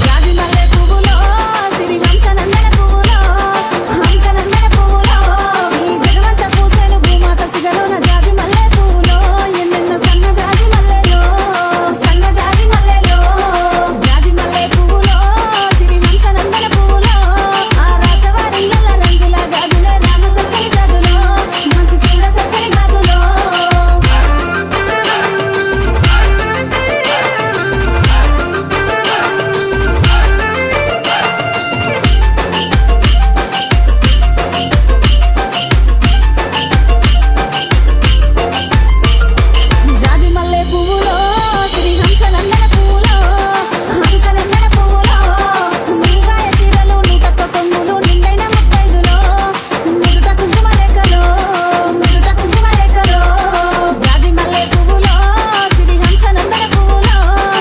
God